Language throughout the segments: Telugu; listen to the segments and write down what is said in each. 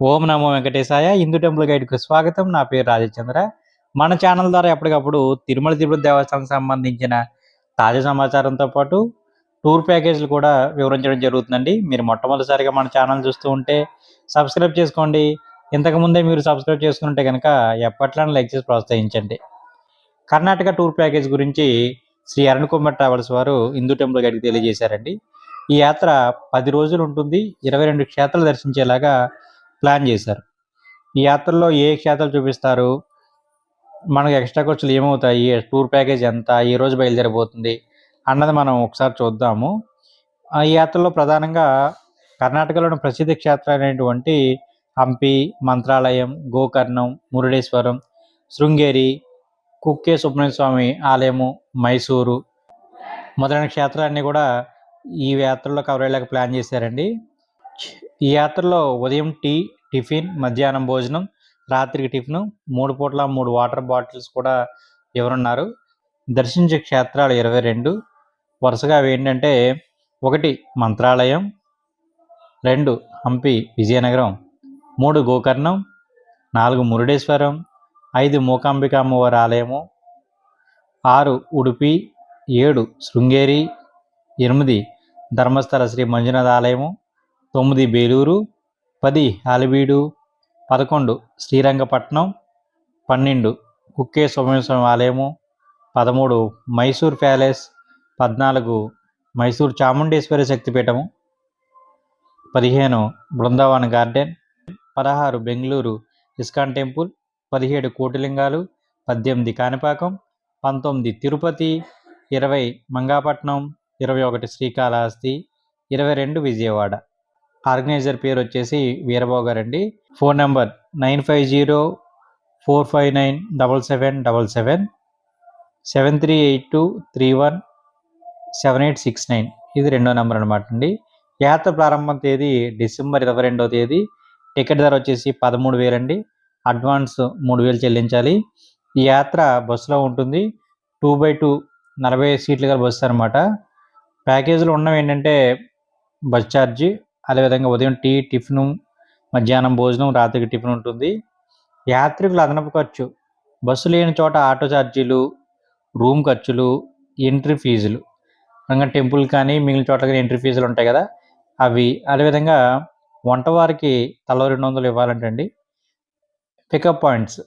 ఓం నమో వెంకటేశాయ హిందూ టెంపుల్ గైడ్కు స్వాగతం. నా పేరు రాజచంద్ర. మన ఛానల్ ద్వారా ఎప్పటికప్పుడు తిరుమల తిరుపతి దేవస్థానం సంబంధించిన తాజా సమాచారంతో పాటు టూర్ ప్యాకేజీలు కూడా వివరించడం జరుగుతుందండి. మీరు మొట్టమొదటిసారిగా మన ఛానల్ చూస్తూ ఉంటే సబ్స్క్రైబ్ చేసుకోండి. ఇంతకుముందే మీరు సబ్స్క్రైబ్ చేసుకుంటే కనుక ఎప్పట్లా లైక్ చేసి ప్రోత్సహించండి. కర్ణాటక టూర్ ప్యాకేజ్ గురించి శ్రీ అరుణ్ కుమార్ ట్రావెల్స్ వారు హిందూ టెంపుల్ గైడ్కి తెలియజేశారండి. ఈ యాత్ర పది రోజులు ఉంటుంది. ఇరవై రెండు క్షేత్రాలు దర్శించేలాగా ప్లాన్ చేశారు. ఈ యాత్రలో ఏ క్షేత్రాలు చూపిస్తారు? మనకు ఎక్స్ట్రా ఖర్చులు ఏమవుతాయి? టూర్ ప్యాకేజ్ ఎంత? ఈ రోజు బయలుదేరబోతుంది అన్నది మనం ఒకసారి చూద్దాము. ఆ ఈ యాత్రలో ప్రధానంగా కర్ణాటకలోని ప్రసిద్ధ క్షేత్రాలైనటువంటి హంపి మంత్రాలయం గోకర్ణం మురుడేశ్వరం శృంగేరి కుక్కే సుబ్రహ్మణ్య స్వామి ఆలయము మైసూరు మొదలైన క్షేత్రాలన్నీ కూడా ఈ యాత్రలో కవర్ అయ్యేలాగా ప్లాన్ చేశారండి. ఈ యాత్రలో ఉదయం టీ టిఫిన్ మధ్యాహ్నం భోజనం రాత్రికి టిఫిన్ మూడు పూట్ల మూడు వాటర్ బాటిల్స్ కూడా ఎవరున్నారు? దర్శించే క్షేత్రాలు ఇరవై రెండు. వరుసగా అవి ఏంటంటే ఒకటి మంత్రాలయం రెండు హంపి విజయనగరం మూడు గోకర్ణం నాలుగు మురుడేశ్వరం ఐదు మూకాంబిక అమ్మవారి ఆలయము ఆరు ఉడిపి ఏడు శృంగేరి ఎనిమిది ధర్మస్థల శ్రీ మంజునాథ ఆలయము తొమ్మిది బేలూరు పది ఆలిబీడు పదకొండు శ్రీరంగపట్నం పన్నెండు కుక్కే సోమేశ్వరం ఆలయము పదమూడు మైసూర్ ప్యాలెస్ పద్నాలుగు మైసూర్ చాముండేశ్వరి శక్తిపీఠము పదిహేను బృందావన్ గార్డెన్ పదహారు బెంగళూరు ఇస్కాన్ టెంపుల్ పదిహేడు కోటిలింగాలు పద్దెనిమిది కాణిపాకం పంతొమ్మిది తిరుపతి ఇరవై మంగాపట్నం ఇరవై ఒకటి శ్రీకాళహస్తి ఇరవై రెండు విజయవాడ ఆర్గనైజర్ పేరు వచ్చేసి వీరబాబు గారండి. Phone number nine five zero four five nine double seven double seven seven three eight two three one seven eight six nine. ఇది రెండో నెంబర్ అనమాట అండి. యాత్ర ప్రారంభం తేదీ డిసెంబర్ ఇరవై రెండో తేదీ. టికెట్ ధర వచ్చేసి పదమూడు వేలండి అడ్వాన్స్ మూడు వేలు చెల్లించాలి. ఈ యాత్ర బస్సులో ఉంటుంది. టూ బై టూ నలభై సీట్లు గల బస్సు అనమాట ప్యాకేజీలు ఉన్నవి ఏంటంటే బస్ ఛార్జీ అదేవిధంగా ఉదయం టీ టిఫిను మధ్యాహ్నం భోజనం రాత్రికి టిఫిన్ ఉంటుంది. యాత్రికుల అదనపు ఖర్చు. బస్సు లేని చోట ఆటో ఛార్జీలు రూమ్ ఖర్చులు ఎంట్రీ ఫీజులు. ఇంకా టెంపుల్ కానీ మిగిలిన చోట్ల కానీ ఎంట్రీ ఫీజులు ఉంటాయి కదా. అవి అదేవిధంగా వంటవారికి తలో రెండు వందలు ఇవ్వాలంటే అండి. Pickup points.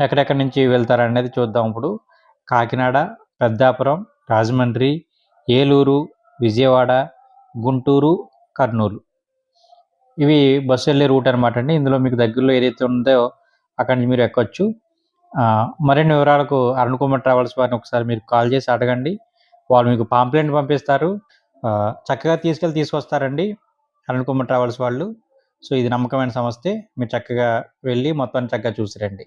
ఎక్కడెక్కడి నుంచి వెళ్తారనేది చూద్దాం ఇప్పుడు. కాకినాడ పెద్దాపురం రాజమండ్రి ఏలూరు విజయవాడ గుంటూరు కర్నూలు. ఇవి బస్సు వెళ్ళే రూట్ అనమాట అండి. ఇందులో మీకు దగ్గరలో ఏదైతే ఉందో అక్కడి నుంచి మీరు ఎక్కొచ్చు. మరిన్ని వివరాలకు అరుణ్ కుమార్ ట్రావెల్స్ వారిని ఒకసారి మీరు కాల్ చేసి అడగండి. వాళ్ళు మీకు పాంప్లెంట్ పంపిస్తారు. చక్కగా తీసుకెళ్ళి తీసుకొస్తారండి అరుణ్ కుమార్ ట్రావెల్స్ వాళ్ళు. సో ఇది నమ్మకమైన సంస్థే. మీరు చక్కగా వెళ్ళి మొత్తాన్ని చక్కగా చూసిరండి.